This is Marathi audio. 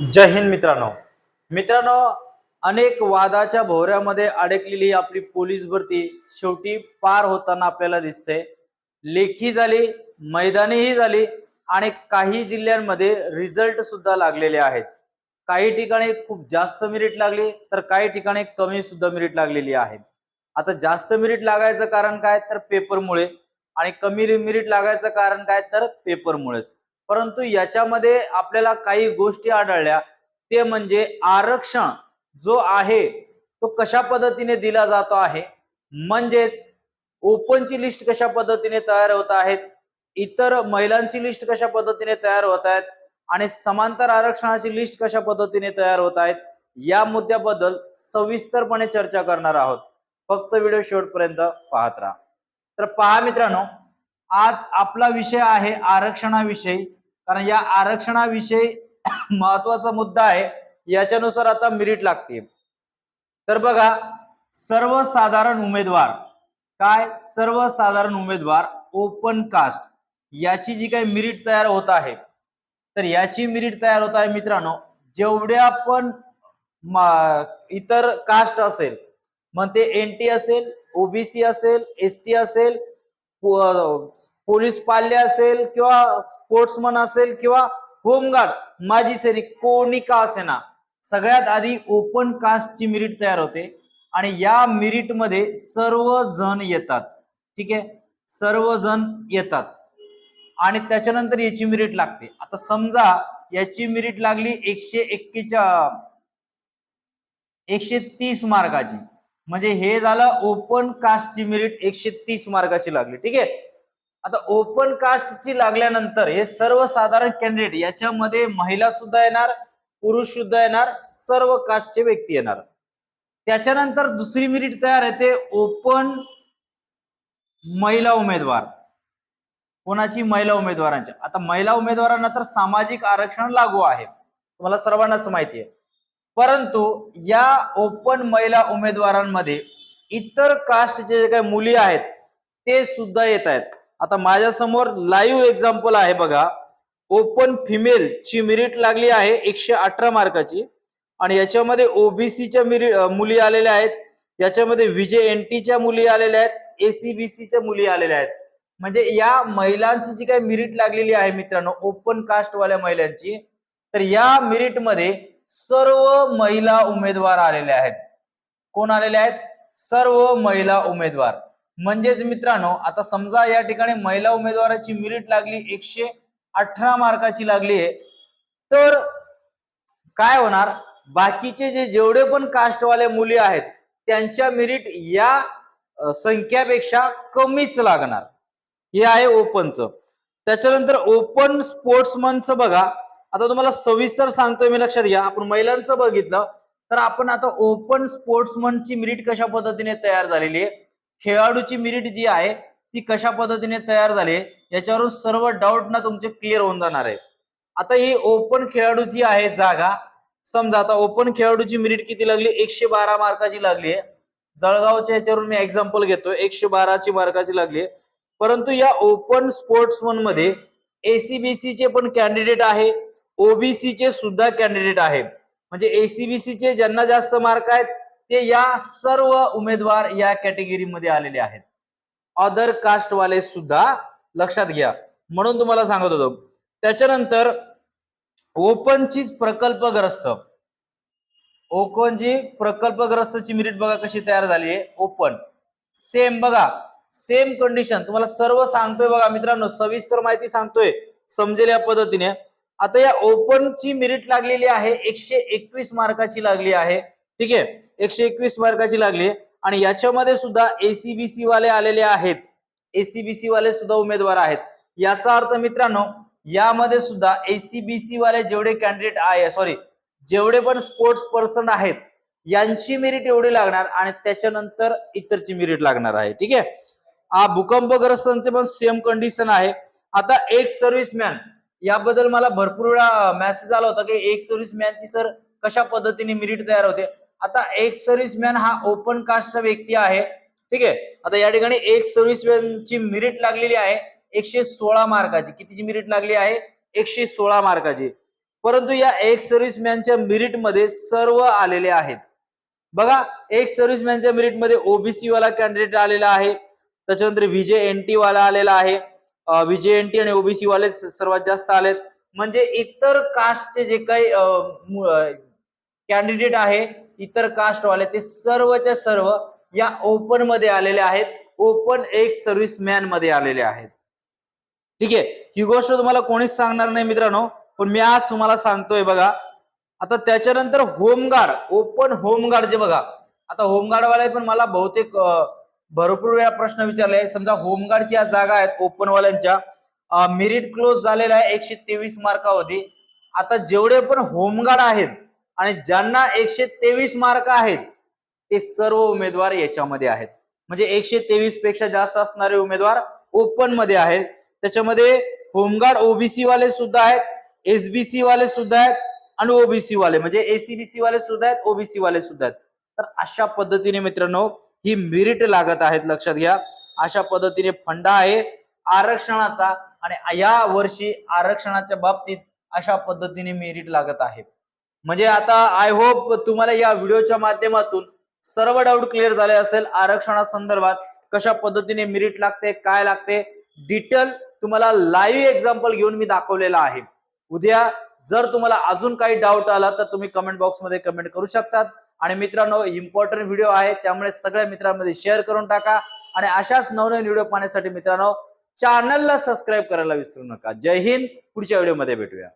जय हिंद मित्रांनो. मित्रांनो अनेक वादाच्या भोवऱ्यामध्ये अडकलेली आपली पोलीस भरती शेवटी पार होताना आपल्याला दिसते. लेखी झाली मैदानीही झाली आणि काही जिल्ह्यांमध्ये रिझल्ट सुद्धा लागलेले आहेत. काही ठिकाणी खूप जास्त मिरिट लागली तर काही ठिकाणी कमी सुद्धा मिरिट लागलेली आहे. आता जास्त मिरिट लागायचं कारण काय? तर पेपरमुळे आणि कमी मिरिट लागायचं कारण काय? तर पेपरमुळेच परंतु याच्यामध्ये आपल्याला काही गोष्टी आढळल्या. ते म्हणजे आरक्षण जो आहे तो कशा पद्धतीने दिला जातो आहे? म्हणजेच ओपनची लिस्ट कशा पद्धतीने तयार होत आहेत? इतर महिलांची लिस्ट कशा पद्धतीने तयार होत आहेत? आणि समांतर आरक्षणाची लिस्ट कशा पद्धतीने तयार होत आहेत? या मुद्द्याबद्दल सविस्तरपणे चर्चा करणार आहोत. फक्त व्हिडिओ शेवटपर्यंत पाहत राहा. तर पहा मित्रांनो आज आपला विषय आहे आरक्षणाविषयी. कारण या आरक्षणाविषयी महत्त्वाचा मुद्दा आहे याच्यानुसार आता मिरिट लागते तर बघा सर्वसाधारण उमेदवार काय सर्वसाधारण उमेदवार ओपन कास्ट याची जी काही मिरिट तयार होत आहे तर याची मिरिट तयार होत आहे मित्रांनो जेवढ्या पण इतर कास्ट असेल मग ते एन टी असेल ओबीसी असेल एस टी असेल पोलीस पाल्य असेल किंवा स्पोर्ट्समन असेल किंवा होमगार्ड माजी सैनिक कोणी का असेना सगळ्यात आधी ओपन कास्टची मिरिट तयार होते. आणि या मिरिटमध्ये सर्व जण येतात. ठीक आहे? सर्व जण येतात. आणि त्याच्यानंतर याची मिरिट लागते. आता समजा याची मिरिट लागली एकशे एक्केच्या एकशे तीस मार्काची म्हणजे हे झालं ओपन कास्टची मिरिट एकशे तीस मार्काची लागली. ठीक आहे? आता ओपन कास्टची लागल्यानंतर हे सर्वसाधारण कॅन्डिडेट याच्यामध्ये महिला सुद्धा येणार पुरुष सुद्धा येणार सर्व कास्टचे व्यक्ती येणार. त्याच्यानंतर दुसरी मिरिट तयार येते ओपन महिला उमेदवार. कोणाची? महिला उमेदवारांच्या आता महिला उमेदवारांना तर सामाजिक आरक्षण लागू आहे. तुम्हाला सर्वांनाच माहिती आहे. परंतु या ओपन महिला उमेदवारांमध्ये इतर कास्टचे जे काही मुली आहेत ते सुद्धा येत आहेत. आता माझ्यासमोर लाईव्ह एक्झाम्पल आहे बघा. ओपन फिमेल ची मिरिट लागली आहे एकशे अठरा मार्काची आणि याच्यामध्ये ओबीसीच्या मेरिट मुली आलेल्या आहेत. याच्यामध्ये विजय एन टीच्या मुली आलेल्या आहेत. एसीबीसीच्या मुली आलेल्या आहेत. म्हणजे या महिलांची जी काही मिरिट लागलेली आहे मित्रांनो ओपन कास्टवाल्या महिलांची तर या मिरिटमध्ये सर्व महिला उमेदवार आलेले आहेत. कोण आलेले आहेत? सर्व महिला उमेदवार. म्हणजेच मित्रांनो आता समजा या ठिकाणी महिला उमेदवाराची मिरिट लागली एकशे अठरा मार्काची लागली आहे. तर काय होणार? बाकीचे जे जेवढे पण कास्टवाले मुली आहेत त्यांच्या मिरिट या संख्यापेक्षा कमीच लागणार. हे आहे ओपनचं. त्याच्यानंतर ओपन स्पोर्ट्समनचं बघा. आता तुम्हाला सविस्तर सांगतोय मी लक्षात घ्या. आपण महिलांचं बघितलं. तर आपण आता ओपन स्पोर्ट्समनची मिरिट कशा पद्धतीने तयार झालेली आहे? खेळाडूची मिरिट जी आहे ती कशा पद्धतीने तयार झाली याच्यावरून सर्व डाऊट ना तुमचे क्लिअर होऊन जाणार आहे. आता ही ओपन खेळाडूची आहे जागा समजा आता ओपन खेळाडूची मिरिट किती लागली? एकशे बारा मार्काची लागली आहे. जळगावच्या ह्याच्यावरून मी एक्झाम्पल घेतो एकशे बाराची मार्काची लागली आहे. परंतु या ओपन स्पोर्ट्समनमध्ये एसीबीसी चे पण कॅन्डिडेट आहे ओबीसी चे सुद्धा कॅन्डिडेट आहे. म्हणजे एसीबीसी चे ज्यांना जास्त मार्क आहेत ते या सर्व उमेदवार या कॅटेगरीमध्ये आलेले आहेत. अदर कास्ट वाले सुद्धा लक्षात घ्या. म्हणून तुम्हाला सांगत होतो. त्याच्यानंतर ओपनची प्रकल्पग्रस्त. ओपनची प्रकल्पग्रस्तची मिरिट बघा कशी तयार झाली आहे. ओपन सेम बघा. सेम कंडिशन तुम्हाला सर्व सांगतोय बघा मित्रांनो. सविस्तर माहिती सांगतोय. समजेल या पद्धतीने. आता या ओपन ची लागलेली आहे. एकशे एकवीस मार्काची लागली आहे. ठीक आहे? एकशे एकवीस मार्काची लागली आणि याच्यामध्ये सुद्धा एसीबीसी वाले आलेले आहेत. एसीबीसी वाले सुद्धा उमेदवार आहेत. याचा अर्थ मित्रांनो यामध्ये सुद्धा एसीबीसी वाले जेवढे कॅन्डिडेट आहे सॉरी जेवढे पण स्पोर्ट्स पर्सन आहेत यांची मेरिट एवढी लागणार आणि त्याच्यानंतर इतरची मेरिट लागणार आहे. ठीक आहे? हा भूकंपग्रस्तांचे पण सेम कंडिशन आहे. आता एक सर्व्हिसमॅन याबद्दल मला भरपूर वेळा मेसेज आला होता की एक सर्व्हिसमॅनची सर कशा पद्धतीने मेरिट तयार होते? आता एक सर्व्हिसमॅन हा ओपन कास्टचा व्यक्ती आहे. ठीक आहे? आता या ठिकाणी एक सर्व्हिसमॅनची मिरिट लागलेली आहे. एकशे सोळा मार्काची. कितीची मिरिट लागली आहे? एकशे सोळा मार्काची. परंतु या एक सर्व्हिसमॅनच्या मेरिटमध्ये सर्व आलेले आहेत. बघा एक सर्व्हिसमॅनच्या मेरिटमध्ये ओबीसी वाला कॅन्डिडेट आलेला आहे. त्याच्यानंतर विजय एनटी वाला आलेला आहे. विजय विजय एनटी आणि ओबीसी वाले सर्वात जास्त आलेत. म्हणजे इतर कास्टचे जे काही कॅन्डिडेट आहे इतर कास्ट वाले ते सर्वच्या सर्व या ओपनमध्ये आलेले आहेत. ओपन एक सर्व्हिसमॅनमध्ये आलेले आहेत. ठीक आहे? ही गोष्ट तुम्हाला कोणीच सांगणार नाही मित्रांनो पण मी आज तुम्हाला सांगतोय बघा. आता त्याच्यानंतर होमगार्ड ओपन होमगार्ड जे बघा. आता होमगार्ड वाले पण मला बहुतेक भरपूर वेळा प्रश्न विचारले समजा होमगार्डची या जागा आहेत ओपन वाल्यांच्या मेरिट क्लोज झालेला आहे एकशे तेवीस मार्कावरती आता जेवढे पण होमगार्ड आहेत आणि ज्यांना एकशे तेवीस मार्क आहेत ते सर्व उमेदवार याच्यामध्ये आहेत. म्हणजे एकशे तेवीसपेक्षा जास्त असणारे उमेदवार ओपनमध्ये आहेत. त्याच्यामध्ये होमगार्ड ओबीसी वाले सुद्धा आहेत एसबीसी वाले सुद्धा आहेत आणि ओबीसी वाले म्हणजे एसीबीसी वाले सुद्धा आहेत ओबीसी वाले सुद्धा आहेत. तर अशा पद्धतीने मित्रांनो ही मेरिट लागत आहेत लक्षात घ्या. अशा पद्धतीने फंडा आहे आरक्षणाचा आणि या वर्षी आरक्षणाच्या बाबतीत अशा पद्धतीने मेरिट लागत आहे. म्हणजे आता आय होप तुम्हाला या व्हिडिओच्या माध्यमातून सर्व डाऊट क्लिअर झाले असेल आरक्षणासंदर्भात कशा पद्धतीने मिरिट लागते काय लागते डिटेल तुम्हाला लाईव्ह एक्झाम्पल घेऊन मी दाखवलेला आहे. उद्या जर तुम्हाला अजून काही डाऊट आला तर तुम्ही कमेंट बॉक्समध्ये कमेंट करू शकतात. आणि मित्रांनो इम्पॉर्टंट व्हिडिओ आहे त्यामुळे सगळ्या मित्रांमध्ये शेअर करून टाका. आणि अशाच नवनवीन व्हिडिओ पाहण्यासाठी मित्रांनो चॅनलला सबस्क्राईब करायला विसरू नका. जय हिंद पुढच्या व्हिडिओमध्ये भेटूया.